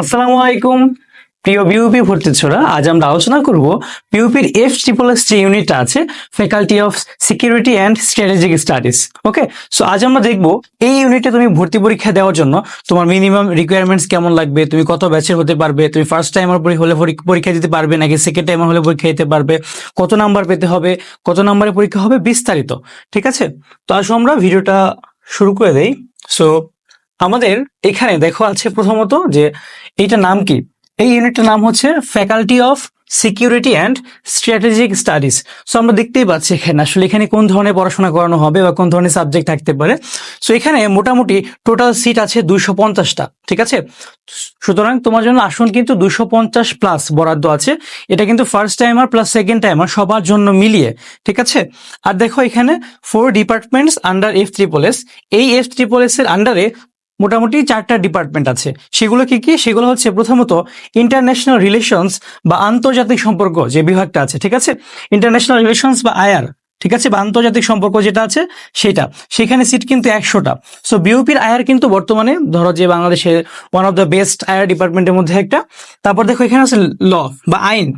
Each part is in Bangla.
আসসালামু আলাইকুম। প্রিয় বিউপি ভর্তি ছোড়া আজ আমরা আলোচনা করব বিউপির এফ ট্রিপল এস যে ইউনিটটা আছে faculty of security and strategic studies okay so আজ আমরা দেখব এই ইউনিটে তুমি ভর্তি পরীক্ষা দেওয়ার জন্য তোমার মিনিমাম রিকোয়ারমেন্টস কেমন লাগবে, তুমি কত ব্যাচের হতে পারবে, তুমি ফার্স্ট টাইমার হলে পরীক্ষা দিতে পারবে নাকি সেকেন্ড টাইমার হলে পরীক্ষা দিতে পারবে, কত নাম্বার পেতে হবে, কত নাম্বারে পরীক্ষা হবে বিস্তারিত, ঠিক আছে? তো আসো আমরা ভিডিওটা শুরু করে দেই। সো আমাদের এখানে দেখো আছে প্রথমত যে এইটার নাম কি? এই ইউনিটটার নাম হচ্ছে faculty of security and strategic studies so আমরা দেখতেই পাচ্ছি এখানে আসলে এখানে কোন ধরনের পড়াশোনা করানো হবে বা কোন ধরনের সাবজেক্ট থাকতে পারে। সো এখানে মোটামুটি টোটাল সিট আছে দুইশো পঞ্চাশটা, ঠিক আছে? সুতরাং তোমার জন্য আসন কিন্তু দুশো পঞ্চাশ প্লাস বরাদ্দ আছে। এটা কিন্তু first timer plus second timer সবার জন্য মিলিয়ে, ঠিক আছে? আর দেখো এখানে four departments under F triple S এই এফ এর আন্ডারে মোটামুটি চারটা ডিপার্টমেন্ট আছে। সেগুলো কি কি? সেগুলো হচ্ছে প্রথমত ইন্টারন্যাশনাল রিলেশনস বা আন্তর্জাতিক সম্পর্ক যে বিভাগটা আছে, ঠিক আছে? ইন্টারন্যাশনাল রিলেশনস বা আয়ার ঠিক আছে? বা আন্তর্জাতিক সম্পর্ক যেটা আছে সেটা। সেখানে সিট কিন্তু একশোটা। সো বিউপির আয়ার কিন্তু বর্তমানে ধরো যে বাংলাদেশের ওয়ান অফ দ্য বেস্ট আয়ার ডিপার্টমেন্টের মধ্যে একটা। তারপর দেখো এখানে আছে ল বা আইন।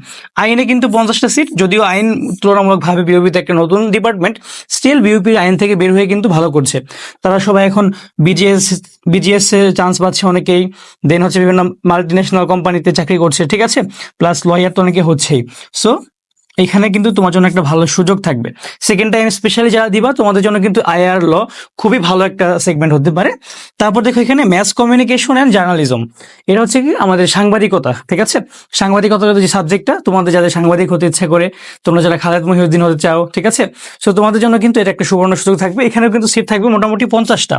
আইনে কিন্তু পঞ্চাশটা সিট যদিও আইন তুলনামূলকভাবে বিউপিতে একটা নতুন ডিপার্টমেন্ট স্টিল বিউপির আইন থেকে বের হয়ে কিন্তু ভালো করছে। তারা সবাই এখন বিজিএস বিজিএস এর চান্স পাচ্ছে অনেকেই। দেন হচ্ছে বিভিন্ন মাল্টি ন্যাশনাল কোম্পানিতে চাকরি করছে, ঠিক আছে? প্লাস লয়ার তো অনেকে হচ্ছেই। সো এখানে কিন্তু তোমার জন্য একটা ভালো সুযোগ থাকবে। সেকেন্ড টাইম স্পেশালি যারা দিবা, তোমাদের জন্য কিন্তু আইআর ল খুবই ভালো একটা সেগমেন্ট হতে পারে। তারপর দেখো এখানে ম্যাস কমিউনিকেশন অ্যান্ড জার্নালিজম এটা হচ্ছে কি? আমাদের সাংবাদিকতা, ঠিক আছে? সাংবাদিকতার যে সাবজেক্টটা তোমাদের যাদের সাংবাদিক হতে ইচ্ছা করে, তোমরা যারা খালেদ মহিউদ্দিন হতে চাও, ঠিক আছে? সো তোমাদের জন্য কিন্তু এটা একটা সুবর্ণ সুযোগ থাকবে। এখানেও কিন্তু সিট থাকবে মোটামুটি পঞ্চাশটা।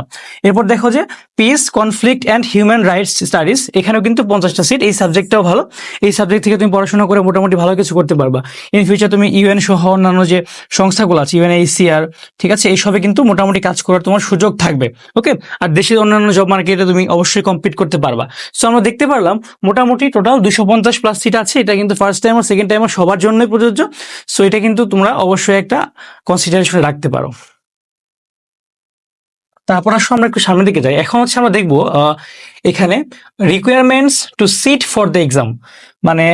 এরপর দেখো যে peace conflict and human rights studies এখানেও কিন্তু পঞ্চাশটা সিট এই সাবজেক্টটাও ভালো। এই সাবজেক্ট থেকে তুমি পড়াশোনা করে মোটামুটি ভালো কিছু করতে পারবা। ফিউচার তুমি ইউএন সহ অন্যান্য যে সংস্থাগুলো আছে ইউএন এইসিআর ঠিক আছে? এইসবে কিন্তু মোটামুটি কাজ করার তোমার সুযোগ থাকবে ওকে আর দেশের অন্যান্য জব মার্কেটে তুমি অবশ্যই কম্পিট করতে পারবা। সো আমরা দেখতে পারলাম, মোটামুটি টোটাল দুশো পঞ্চাশ প্লাস সিট আছে। এটা কিন্তু ফার্স্ট টাইম আর সেকেন্ড টাইম সবার জন্যই প্রযোজ্য। সো এটা কিন্তু তোমরা অবশ্যই একটা কনসিডারেশনে রাখতে পারো। তারপর আসলে আমরা একটু সামনের দিকে যাই। এখন হচ্ছে আমরা দেখব এখানে requirements to sit for the exam মানে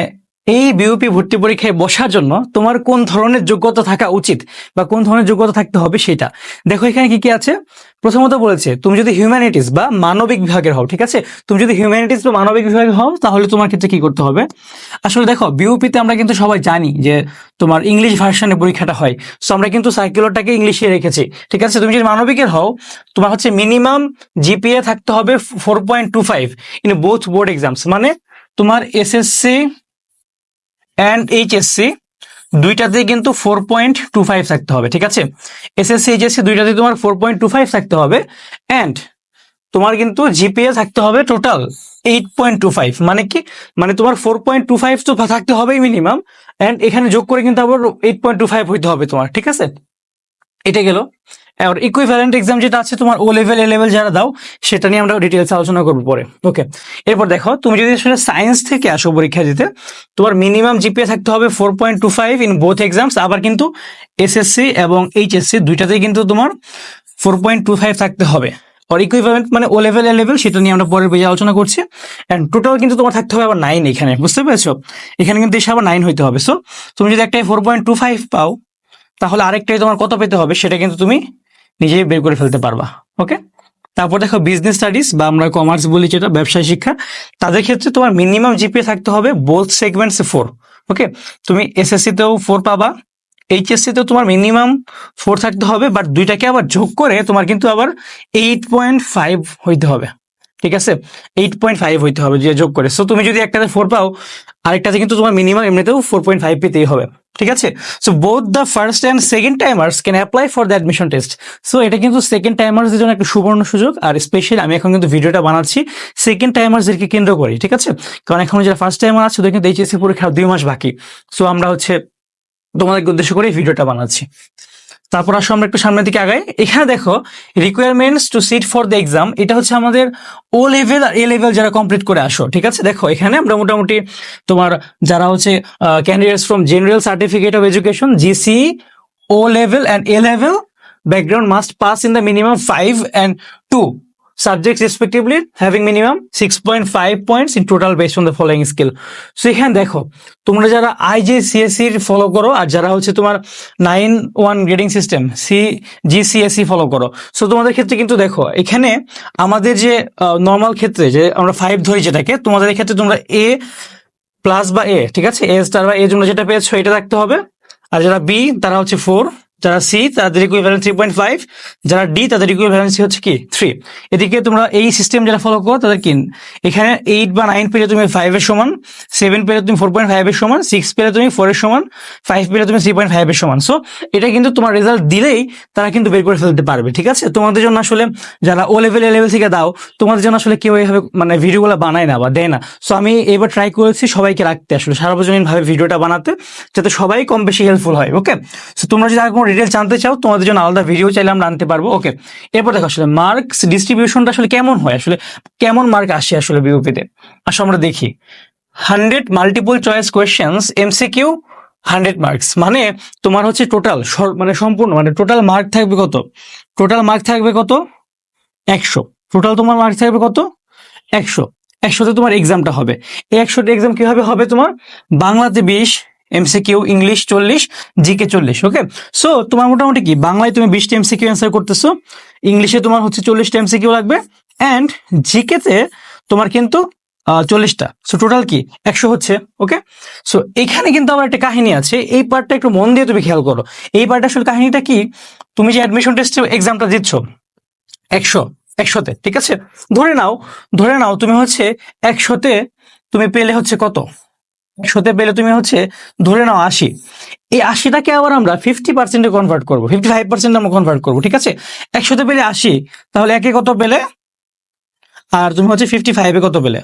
এই বিউপি ভর্তি পরীক্ষায় বসার জন্য তোমার কোন ধরনের যোগ্যতা থাকা উচিত বা কোন ধরনের যোগ্যতা থাকতে হবে সেটা? দেখো এখানে কি কি আছে? প্রথমত বলেছে, তুমি যদি হিউম্যানিটিস বা মানবিক বিভাগের হও, ঠিক আছে? তুমি যদি হিউম্যানিটিস বা মানবিক বিভাগের হও, তাহলে তোমার ক্ষেত্রে কি করতে হবে? আসলে দেখো বিউপিতে আমরা কিন্তু সবাই জানি যে তোমার ইংলিশ ভার্সনে পরীক্ষাটা হয়। সো আমরা কিন্তু সার্কুলারটাকে ইংলিশে রেখেছি, ঠিক আছে? তুমি যদি মানবিকের হও, তোমার হচ্ছে মিনিমাম জিপিএ থাকতে হবে four point two five in both board exams মানে তোমার এসএসসি অ্যান্ড এইচএসসি দুইটাতেই কিন্তু ফোর পয়েন্ট টু ফাইভ থাকতে হবে, ঠিক আছে? এসএসসি এইচএসসি দুইটাতে তোমার ফোর পয়েন্ট টু ফাইভ থাকতে হবে অ্যান্ড তোমার কিন্তু জিপিএ থাকতে হবে total eight point two five মানে কি? মানে তোমার ফোর পয়েন্ট টু ফাইভ তো থাকতে হবেই মিনিমাম অ্যান্ড এখানে যোগ করে কিন্তু আবার এইট পয়েন্ট টু ফাইভ হইতে হবে তোমার, ঠিক আছে? এটা গেল। আর ইকুইভ্যালেন্ট এক্সাম যেটা আছে তোমার ও লেভেল এ লেভেল যারা দাও, সেটা নিয়ে আমরা ডিটেলস আলোচনা করব পরে। ওকে এরপর দেখো, তুমি যদি আসলে সায়েন্স থেকে আসো পরীক্ষা দিতে, তোমার মিনিমাম জিপিএ থাকতে হবে four point two five in both exams আবার কিন্তু এসএসসি এবং এইচএসসি দুইটাতেই কিন্তু তোমার ফোর পয়েন্ট টু ফাইভ থাকতে হবে। আর ইকুইভ্যালেন্ট মানে ও লেভেল এ লেভেল সেটা নিয়ে আমরা পরের পেজে আলোচনা করছি। অ্যান্ড টোটাল কিন্তু তোমার থাকতে হবে আবার নাইন এখানে, বুঝতে পেরেছ? এখানে কিন্তু এসে আবার নাইন হইতে হবে। সো তুমি যদি একটাই ফোর পয়েন্ট টু ফাইভ পাও, তাহলে আরেকটাই তোমার কত পেতে হবে, সেটা কিন্তু তুমি নিজেই বের করে ফেলতে পারবা ওকে তারপর দেখো বিজনেস স্টাডিজ বা আমরা কমার্স বলি যেটা, ব্যবসায় শিক্ষা, তাদের ক্ষেত্রে তোমার মিনিমাম জিপিএ থাকতে হবে বোথ সেগমেন্টস ফোর ওকে তুমি এসএসসিতেও ফোর পাবা এইচএসসি তেও তোমার মিনিমাম ফোর থাকতে হবে বাট দুইটাকে আবার যোগ করে তোমার কিন্তু আবার এইট পয়েন্ট ফাইভ হইতে হবে। ঠিক আছে? এইট পয়েন্ট ফাইভ হইতে হবে, যে যোগ করে। সো তুমি যদি একটাতে ফোর পাও, আরেকটাতে কিন্তু তোমার মিনিমাম এমনিতেও ফোর পয়েন্ট ফাইভ পেতেই হবে। ঠিক আছে? So both the first and second timers can apply for the admission test so এটা কিন্তু সেকেন্ড টাইমার্সদের জন্য একটা সুবর্ণ সুযোগ, আর স্পেশালি আমি এখন কিন্তু ভিডিওটা বানাচ্ছি সেকেন্ড টাইমার্সদেরকে কেন্দ্র করি ঠিক আছে? কারণ এখন যারা ফার্স্ট টাইমার আছে, ওদের কিন্তু এইচএসসি পরীক্ষা দুই মাস বাকি। সো আমরা হচ্ছে তোমাদেরকে উদ্দেশ্য করে ভিডিওটা বানাচ্ছি। তারপর আসো আমরা একটু সামনের দিকে আগাই। এখানে দেখো requirements to sit for the exam এটা হচ্ছে আমাদের ও লেভেল আর এ লেভেল যারা কমপ্লিট করে আসো, ঠিক আছে? দেখো, এখানে আমরা মোটামুটি তোমার যারা হচ্ছে candidates from general certificate of education GC O level and A level background must pass in the minimum five and two subjects respectively, having minimum 6.5 points in total based on the following skill. So এখানে দেখো, তোমরা যারা আইজিসিএসসি ফলো করো আর যারা হচ্ছে তোমার nine one grading system C GCSE follow করো সো তোমাদের ক্ষেত্রে কিন্তু দেখো, এখানে আমাদের যে নর্মাল ক্ষেত্রে যে আমরা ফাইভ ধরি যেটাকে, তোমাদের ক্ষেত্রে তোমরা এ প্লাস বা এ ঠিক আছে? এ স্টার বা এ জন্য যেটা পেয়েছ, এটা রাখতে হবে। আর যারা বি তারা হচ্ছে ফোর যারা সি তাদের ইকুইভ্যালেন্স থ্রি পয়েন্ট ফাইভ যারা ডি তাদের ইকুইভ্যালেন্সি হচ্ছে কি? থ্রি এদিকে তোমরা এই সিস্টেম যারা ফলো করো, তাদের কিন এখানে এইট বা নাইন পেলে তুমি ফাইভের সমান সেভেন পেলে তুমি ফোর পয়েন্ট ফাইভের সমান সিক্স পেলে তুমি ফোরের সমান ফাইভ পেলে তুমি থ্রি পয়েন্ট ফাইভের সমান। সো এটা কিন্তু তোমার রেজাল্ট দিলেই তারা কিন্তু বের করে ফেলতে পারবে, ঠিক আছে? তোমাদের জন্য আসলে যারা ও লেভেল এ লেভেল থেকে দাও, তোমাদের জন্য আসলে কেউ এইভাবে মানে ভিডিওগুলো বানায় না বা দেয় না। সো আমি এবার ট্রাই করেছি সবাইকে রাখতে, আসলে সার্বজনীন ভাবে ভিডিওটা বানাতে, যাতে সবাই কম বেশি হেল্পফুল হয় ওকে সো তোমরা যদি আর ডিটেল জানতে চাও, তোমাদের জন্য আলাদা ভিডিও চাইলে আমরা আনতে পারব। ওকে এরপর দেখো, আসলে মার্কস ডিস্ট্রিবিউশনটা আসলে কেমন হয়? আসলে কেমন মার্ক আসে আসলে বিউপিতে আসলে আমরা দেখি। Hundred multiple choice questions MCQ hundred marks মানে তোমার হচ্ছে টোটাল মানে সম্পূর্ণ মানে টোটাল মার্ক থাকবে কত? টোটাল মার্ক থাকবে কত? একশো। টোটাল তোমার মার্ক থাকবে কত? একশো। একশোতে তোমার এক্সামটা হবে। এই একশোটা এক্সাম কীভাবে হবে তোমার? বাংলাতে বিশ এমসিকিউ ইংলিশ চল্লিশ জিকে চল্লিশ ওকে সো তোমার মোটামুটি কি? বাংলায় তুমি বিশটা এমসিকিউ অ্যান্সার করতেছো ইংলিশে তোমার হচ্ছে চল্লিশটা এমসিকিউ লাগবে অ্যান্ড জিকেতে তোমার কিন্তু চল্লিশটা। সো টোটাল কি? একশো হচ্ছে ওকে সো এখানে কিন্তু আবার একটা কাহিনী আছে, এই পার্টটা একটু মন দিয়ে তুমি খেয়াল করো। এই পার্টটা আসলে কাহিনীটা কি? তুমি যে অ্যাডমিশন টেস্ট এক্সামটা দিচ্ছ, একশো, একশোতে, ঠিক আছে? ধরে নাও ধরে নাও তুমি হচ্ছে একশোতে তুমি পেলে হচ্ছে কত? একশোতে পেলে তুমি হচ্ছে ধরে নাও আশি। এই আশিটাকে আবার আমরা ফিফটি পার্সেন্টে কনভার্ট করব। ফিফটি ফাইভ পার্সেন্ট আমরা কনভার্ট করব, ঠিক আছে? একশোতে পেলে আশি, তাহলে একে কত পেলে? আর তুমি হচ্ছে ফিফটি ফাইভে কত পেলে?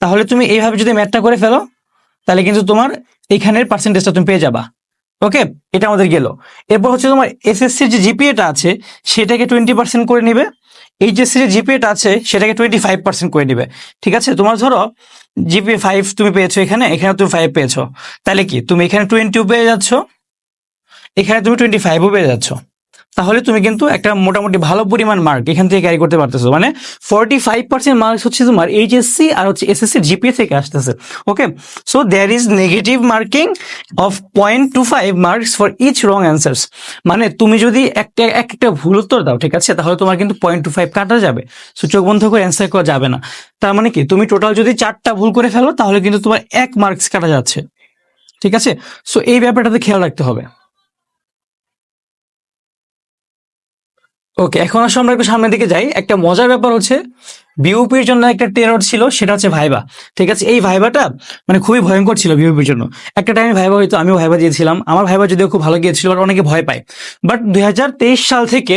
তাহলে তুমি এইভাবে যদি ম্যাথটা করে ফেলো, তাহলে কিন্তু তোমার এইখানের পার্সেন্টেজটা তুমি পেয়ে যাবা। ওকে? এটা আমাদের গেল। এরপর হচ্ছে তোমার এসএসসির যে জিপিএটা আছে, সেটাকে টোয়েন্টি পার্সেন্ট করে নিবে। এইচএসসির যে জিপিএটা আছে, সেটাকে টোয়েন্টি ফাইভ পার্সেন্ট করে নিবে। ঠিক আছে? তোমার ধরো জিপিএ ফাইভ তুমি পেয়েছ এখানে এখানে তুমি ফাইভ পেয়েছ। তাহলে কি? তুমি এখানে টোয়েন্টিও পেয়ে যাচ্ছ, এখানে তুমি টোয়েন্টি ফাইভও পেয়ে যাচ্ছ। তাহলে তুমি কিন্তু একটা মোটামুটি ভালো পরিমাণ মার্ক এখান থেকে ক্যারি করতে পারতেছো। মানে ফর্টি ফাইভ পার্সেন্ট মার্কস হচ্ছে তোমার এইচএসসি আর হচ্ছে এসএসসি জিপিএ থেকে আসতেছে। Okay so there is negative marking of point two five marks for each wrong answers মানে তুমি যদি একটা একটা ভুল উত্তর দাও, ঠিক আছে? তাহলে তোমার কিন্তু পয়েন্ট টু ফাইভ কাটা যাবে। সো চোখ বন্ধ করে অ্যান্সার করা যাবে না। তার মানে কি? তুমি টোটাল যদি চারটা ভুল করে ফেলো, তাহলে কিন্তু তোমার এক মার্কস কাটা যাচ্ছে। ঠিক আছে? সো এই ব্যাপারটাতে খেয়াল রাখতে হবে। ওকে এখন আসলে আমরা একটু সামনের দিকে যাই। একটা মজার ব্যাপার হচ্ছে বিউপির জন্য একটা টেরর ছিল, সেটা হচ্ছে ভাইবা ঠিক আছে, এই ভাইবাটা মানে খুবই ভয়ঙ্কর ছিল বিউপির জন্য। একটা টাইমে ভাইবা হয়তো আমিও ভাইবা দিয়েছিলাম। আমার ভাইবা যদিও খুব ভালো গিয়েছিল বাট অনেকে ভয় পায়। বাট দুই হাজার তেইশ সাল থেকে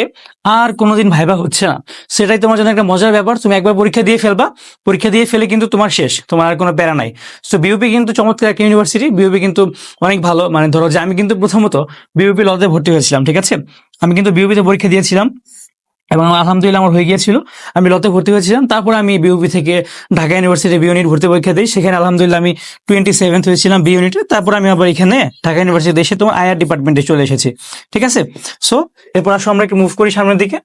আর কোনোদিন ভাইবা হচ্ছে না। সেটাই তোমার জন্য একটা মজার ব্যাপার। তুমি একবার পরীক্ষা দিয়ে ফেলবা। পরীক্ষা দিয়ে ফেলে কিন্তু তোমার শেষ। তোমার আর কোনো প্যারা নাই। সো বিউপি কিন্তু চমৎকার একটা ইউনিভার্সিটি বিউপি কিন্তু অনেক ভালো। মানে ধরো যে আমি কিন্তু প্রথমত বিউপি লতে ভর্তি হয়েছিলাম, ঠিক আছে? আমি কিন্তু বিউপিতে পরীক্ষা দিয়েছিলাম এবং আলহামদুলিল্লাহ আমার হয়ে গিয়েছিল। আমি লতে ভর্তি হয়েছিলাম, তারপর আমি বিউপি থেকে ঢাকা ইউনিভার্সিটি বি ইউনিট ভর্তি পরীক্ষা দিই। সেখানে আলহামদুলিল্লাহ আমি টোয়েন্টি সেভেন্থ হয়েছিলাম বি ইউনিটে তারপর আমি আবার এখানে ঢাকা ইউনিভার্সিটি এসে তোমার আয়ার ডিপার্টমেন্টে চলে এসেছি। ঠিক আছে? সো এরপর আসো, আমরা একটু মুভ করি সামনের দিকে।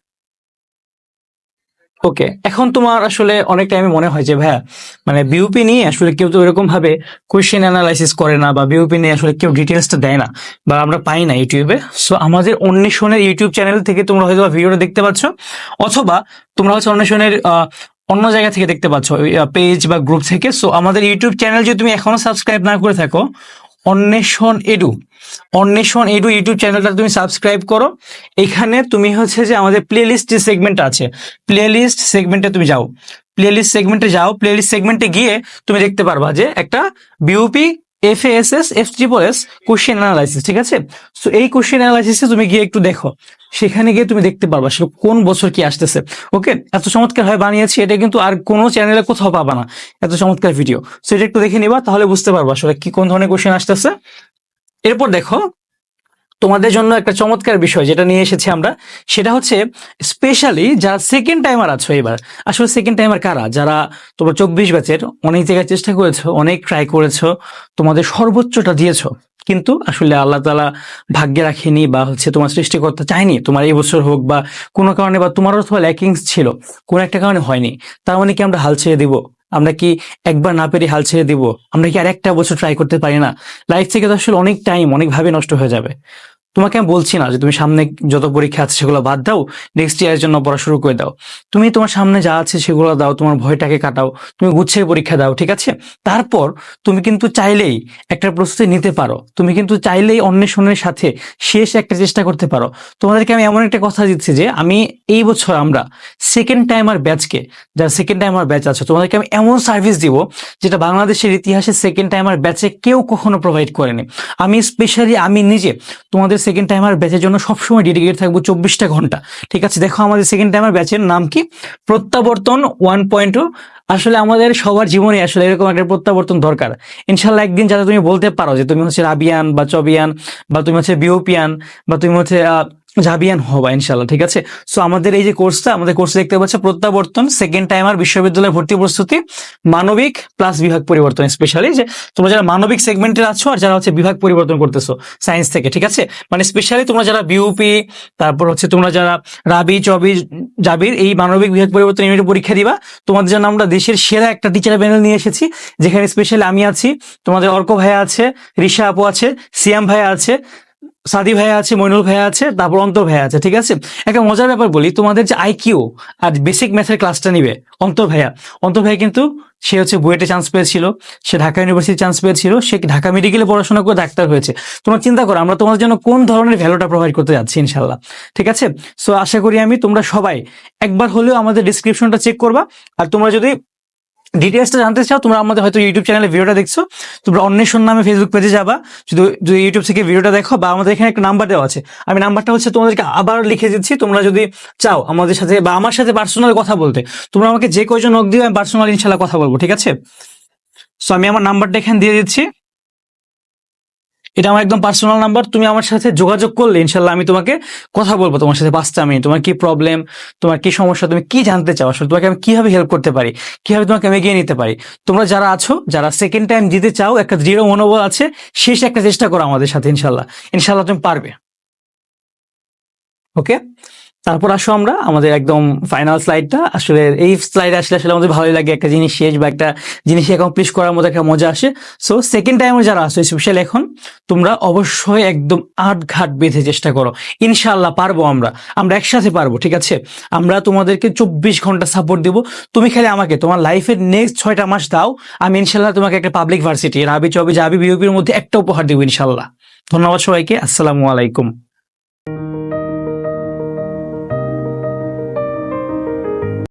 ওকে এখন তোমার আসলে অনেক টাইমে মনে হয় যে, ভাইয়া মানে বিউপি নিয়ে আসলে কেউ তো এরকম ভাবে কোয়েশ্চেন অ্যানালাইসিস করে না বা বিউপি নিয়ে আসলে কেউ ডিটেলসটা দেয় না বা আমরা পাই না ইউটিউবে সো আমাদের অন্বেষণের ইউটিউব চ্যানেল থেকে তোমরা হয়তো ভিডিওটা দেখতে পাচ্ছ, অথবা তোমরা হচ্ছে অন্বেষণের অন্য জায়গা থেকে দেখতে পাচ্ছ পেজ বা গ্রুপ থেকে। সো আমাদের ইউটিউব চ্যানেল যদি তুমি এখনও সাবস্ক্রাইব না করে থাকো অন্বেষণ এডু। অন্বেষণ এডু ইউটিউব চ্যানেলটা তুমি সাবস্ক্রাইব করো। এখানে তুমি হচ্ছে যে আমাদের প্লেলিস্ট যে সেগমেন্ট আছে প্লেলিস্ট সেগমেন্টে তুমি যাও। প্লেলিস্ট সেগমেন্টে যাও প্লেলিস্ট সেগমেন্টে গিয়ে তুমি দেখতে পারবা যে একটা BUP F S S F triple S question analysis ঠিক আছে? তো এই কোশ্চেন অ্যানালাইসিসে তুমি গিয়ে একটু দেখো। সেখানে গিয়ে তুমি দেখতে পারবা আসলে কোন বছর কি আসতেছে। ওকে? এত চমৎকার হয় বানিয়েছি, এটা কিন্তু আর কোনো চ্যানেলে কোথাও পাবা না। এত চমৎকার ভিডিও সো এটা একটু দেখে নিবা, তাহলে বুঝতে পারবা আসলে কি কোন ধরনের কোশ্চেন আসতেছে। এরপর দেখো, তোমাদের জন্য একটা চমৎকার বিষয় যেটা নিয়ে এসেছি আমরা, সেটা হচ্ছে স্পেশালি যারা সেকেন্ড টাইমার আছো এবার। আসলে সেকেন্ড টাইমার কারা? যারা তোমরা চব্বিশ ব্যাচের অনেক জায়গায় চেষ্টা করেছ, অনেক ট্রাই করেছ, তোমাদের সর্বোচ্চটা দিয়েছ। কিন্তু আসলে আল্লাহ তালা ভাগ্যে রাখেনি বা হচ্ছে তোমার সৃষ্টিকর্তা চায়নি। তোমার এই বছর হোক বা কোনো কারণে বা তোমার অথবা ল্যাকিংস ছিল, কোনো একটা কারণে হয়নি। তার মানে কি আমরা হাল ছেড়ে দিব? আমরা কি একবার না পেরে হাল ছেড়ে দিব? আমরা কি আর একটা বছর ট্রাই করতে পারি না? লাইফ থেকে তো আসলে অনেক টাইম অনেকভাবে নষ্ট হয়ে যাবে। তোমাকে আমি বলছি না যে তুমি সামনে যত পরীক্ষা আছে সেগুলো বাদ দাও নেক্সট ইয়ারের জন্য পড়া শুরু করে দাও। তুমি তোমার সামনে যা আছে সেগুলো দাও, তোমার ভয়টাকে কাটাও, তুমি গুছিয়ে পরীক্ষা দাও, ঠিক আছে? তারপর তুমি কিন্তু চাইলেই একটা প্রস্তুতি নিতে পারো। তুমি কিন্তু চাইলেই অন্বেষণের সাথে শেষ একটা চেষ্টা করতে পারো। তোমাদেরকে আমি এমন একটা কথা দিচ্ছি যে, আমি এই বছর আমরা সেকেন্ড টাইমার ব্যাচকে যারা সেকেন্ড টাইমার ব্যাচ আছে, তোমাদেরকে আমি এমন সার্ভিস দিব যেটা বাংলাদেশের ইতিহাসে সেকেন্ড টাইমার ব্যাচে কেউ কখনো প্রোভাইড করেনি। আমি স্পেশালি আমি নিজে তোমাদের সেকেন্ড টাইমার ব্যাচের জন্য সবসময় ডেডিকেট থাকব চব্বিশটা ঘণ্টা। ঠিক আছে, দেখো আমাদের সেকেন্ড টাইমার ব্যাচের নাম কি? প্রত্যাবর্তন ওয়ান পয়েন্ট আসলে আমাদের সবার জীবনে আসলে এরকম একটা প্রত্যাবর্তন দরকার। ইনশাল্লাহ একদিন যাতে তুমি বলতে পারো যে তুমি হচ্ছে রাবিয়ান বা চবিয়ান বা তুমি হচ্ছে বিওপিয়ান বা তুমি হচ্ছে জাবিয়ান হবা ইনশাল্লাহ ঠিক আছে? সো আমাদের এই যে কোর্সটা আমাদের কোর্সে দেখতে পাচ্ছ, প্রত্যাবর্তন সেকেন্ড টাইম আর বিশ্ববিদ্যালয়ের ভর্তি প্রস্তুতি, মানবিক প্লাস বিভাগ পরিবর্তন স্পেশালি যে তোমরা যারা মানবিক সেগমেন্টের আছো আর যারা হচ্ছে বিভাগ পরিবর্তন করতেছো সায়েন্স থেকে, ঠিক আছে? মানে স্পেশালি তোমরা যারা বিউপি তারপর হচ্ছে তোমরা যারা রাবি, চবি, জাবির, এই মানবিক বিভাগ পরিবর্তন ইউনিটের পরীক্ষা দিবা। তোমাদের জন্য আমরা দেশের সেরা একটা টিচার প্যানেল নিয়ে এসেছি, যেখানে স্পেশালি আমি আছি, তোমাদের অর্ক ভাইয়া আছে ঋষা আপু আছে, সিয়াম ভাইয়া আছে সাদি ভাইয়া আছে, মইনুল ভাইয়া আছে, তারপর অন্তর ভাইয়া আছে, ঠিক আছে? একটা মজার ব্যাপার বলি, তোমাদের যে আইকিউ আর বেসিক ম্যাথের ক্লাসটা নিবে, অন্তর ভাইয়া। অন্তর ভাইয়া কিন্তু সে হচ্ছে বুয়েটে চান্স পেয়েছিল, সে ঢাকা ইউনিভার্সিটি চান্স পেয়েছিল, সে ঢাকা মেডিকেলে পড়াশোনা করে ডাক্তার হয়েছে। তোমরা চিন্তা করো, আমরা তোমাদের জন্য কোন ধরনের ভ্যালুটা প্রোভাইড করতে যাচ্ছি ইনশাল্লাহ ঠিক আছে? সো আশা করি আমি তোমরা সবাই একবার হলেও আমাদের ডিসক্রিপশনটা চেক করবা, আর তোমরা যদি ডিটেলসটা জানতে চাও, তোমরা আমাদের হয়তো ইউটিউব চ্যানেলে ভিডিওটা দেখছ। তোমরা অন্বেষণ নামে ফেসবুক পেজে যাবা। শুধু যদি ইউটিউব থেকে ভিডিওটা দেখো বা আমাদের এখানে একটা নাম্বার দেওয়া আছে। আমি নাম্বারটা হচ্ছে তোমাদেরকে আবার লিখে দিচ্ছি। তোমরা যদি চাও আমাদের সাথে বা আমার সাথে পার্সোনাল কথা বলতে, তোমরা আমাকে যে কয়জন নক আমি পার্সোনাল ইনশাল্লাহ কথা বলব, ঠিক আছে? সো আমি আমার নাম্বারটা এখানে দিয়ে দিচ্ছি। এটা আমার একদম পার্সোনাল নাম্বার তুমি আমার সাথে যোগাযোগ করলে ইনশাল্লাহ আমি তোমাকে কথা বলব তোমার সাথে পাঁচটা মিনিট তোমার কি প্রবলেম তোমার কি সমস্যা? তুমি কি জানতে চাও? আসলে তোমাকে আমি কীভাবে হেল্প করতে পারি? কীভাবে তোমাকে আমি এগিয়ে নিতে পারি? তোমরা যারা আছো, যারা সেকেন্ড টাইম দিতে চাও, একটা দৃঢ় মনোবল আছে, শেষ একটা চেষ্টা করো আমাদের সাথে ইনশাল্লাহ ইনশাল্লাহ তুমি পারবে। ওকে তারপর আসো আমরা, আমাদের একদম ফাইনাল স্লাইডটা আসলে এই স্লাইড আসলে আসলে আমাদের ভালোই লাগে একটা জিনিস শেষ বা একটা জিনিস অ্যাকমপ্লিশ করার মধ্যে একটা মজা আসে। সো সেকেন্ড টাইমে যারা আসো স্পেশালি এখন, তোমরা অবশ্যই একদম আট ঘাট বেঁধে চেষ্টা করো। ইনশাল্লাহ পারব আমরা। আমরা একসাথে পারব, ঠিক আছে? আমরা তোমাদেরকে চব্বিশ ঘণ্টা সাপোর্ট দেবো। তুমি খালি আমাকে, তোমার লাইফের নেক্সট ছয়টা মাস দাও। আমি ইনশাল্লাহ তোমাকে একটা পাবলিক ভার্সিটি রাবি চবি, জাবি বিওপির মধ্যে একটা উপহার দেবো ইনশাল্লাহ ধন্যবাদ সবাইকে। আসসালামু আলাইকুম।